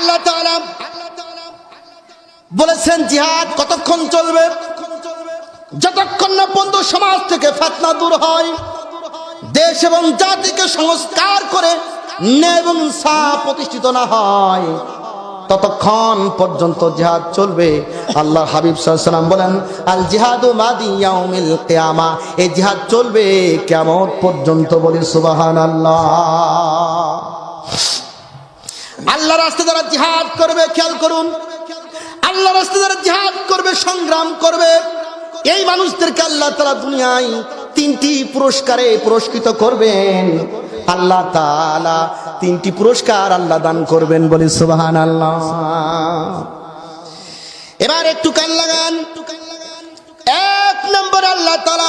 আল্লাহ বলেছেন, জিহাদ কতক্ষণ চলবে? যতক্ষণ না পর্যন্ত সমাজ থেকে ফেতনা দূর হয়, দেশ এবং জাতিকে সংস্কার করে এবং সা প্রতিষ্ঠিত না হয়, ততক্ষণ পর্যন্ত জিহাদ চলবে। আল্লাহ হাবিব সাল্লাম বলেন আল জিহাদু মাদি ইয়াউমিল কিয়ামা। এই জিহাদ চলবে কেমন পর্যন্ত বলি সুবহানাল্লাহ। আল্লাহ রাস্তা যারা জিহাদ করবে, খেয়াল করুন। আল্লাহ রাস্তা যারা জিহাদ করবে, সংগ্রাম করবে। এই মানুষদেরকে আল্লাহ তারা দুনিয়ায় তিনটি পুরস্কারে পুরস্কৃত করবেন। আল্লাহ তাআলা তিনটি পুরস্কার আল্লাহ দান করবেন বলে সুবহান আল্লাহ এবার একটু কান লাগান। এক নম্বর আল্লাহ তাআলা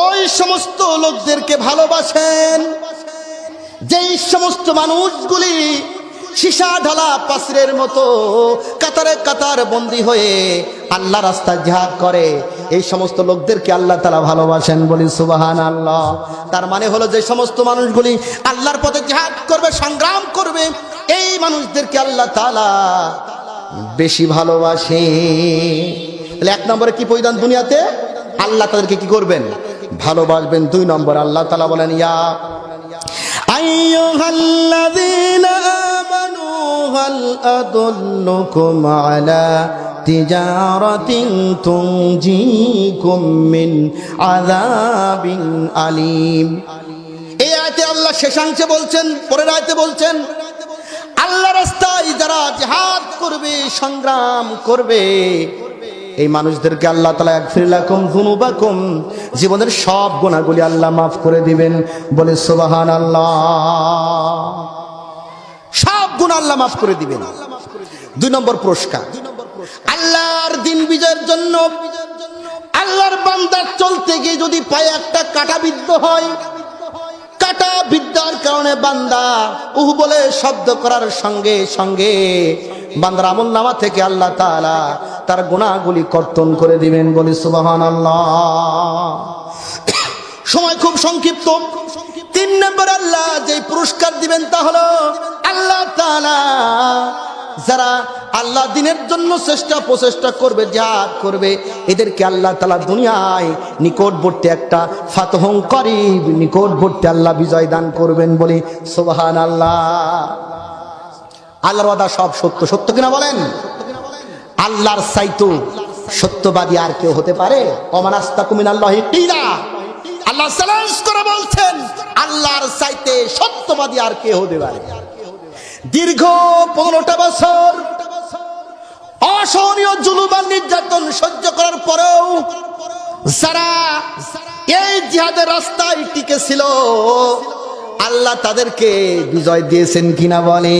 ওই সমস্ত লোকদেরকে ভালোবাসেন। যেই সমস্ত মানুষগুলি সীসা ঢালা পাসরের মতো কাতারে কাতার বন্দি হয়ে আল্লাহ রাস্তা জিহাদ করে, এই সমস্ত লোকদেরকে আল্লাহ তালা ভালোবাসেন বলি সুবাহান আল্লাহ তার মানে হলো যে সমস্ত মানুষগুলি আল্লাহর পথে জিহাদ করবে, সংগ্রাম করবে, এই মানুষদেরকে আল্লাহ তালা বেশি ভালোবাসে তাহলে এক নম্বরে কি পরিধান দুনিয়াতে? আল্লাহ তাদেরকে কি করবেন? ভালোবাসবেন দুই নম্বর, আল্লাহ তালা বলেন, ইয়া আল্লাহ শেষাংশে বলছেন, পরের আয়াতে বলছেন আল্লাহ রাস্তায় যারা জিহাদ করবে, সংগ্রাম করবে এই মানুষদেরকে আল্লাহ তালা এক ফিরলাকুম ধুনুবাকুম জীবনের সব গুণাগুলি আল্লাহ মাফ করে দিবেন। বলে সুবাহান আল্লাহ সব গুণ আল্লাহ মাফ করে দিবেন। দুই নম্বর পুরস্কার। আল্লাহর দিন বিজয়ের জন্য আল্লাহর বান্দার চলতে গিয়ে যদি পায়ে একটা কাটা বিদ্ধ হয়, কাটা বিদ্যার কারণে বান্দা উহ বলে শব্দ করার সঙ্গে সঙ্গে বান্দার আমল নামা থেকে আল্লাহ তাআলা তার গুণাগুলি কর্তন করে দিবেন বলি সুবাহান আল্লাহ সময় খুব সংক্ষিপ্ত। তিন নম্বর আল্লাহ যে পুরস্কার দিবেন তা হলো আল্লাহ তাআলা যারা আল্লাহ দিনের জন্য চেষ্টা প্রচেষ্টা করবে জাত করবে, এদেরকে আল্লাহ তালা দুনিয়ায় নিকটবর্তী একটা ফাতহং করিব, নিকটবর্তী আল্লাহ বিজয় দান করবেন বলে সোবাহান আল্লাহ আল্লাহর সব সত্য সত্য কিনা বলেন? আল্লাহর সাইতু সত্যবাদী আর কেউ হতে পারে? অমানাস্তা কুমিন আল্লাহ আল্লাহ করে বলছেন, আল্লাহর চাইতে সত্যবাদী আর কে হতে পারে। দীর্ঘ পনেরোটা বছর অসহনীয় জুলুমান নির্যাতন সহ্য করার পরেও যারা এই জিহাদের রাস্তায় টিকে ছিল আল্লাহ তাদেরকে বিজয় দিয়েছেন কিনা বলে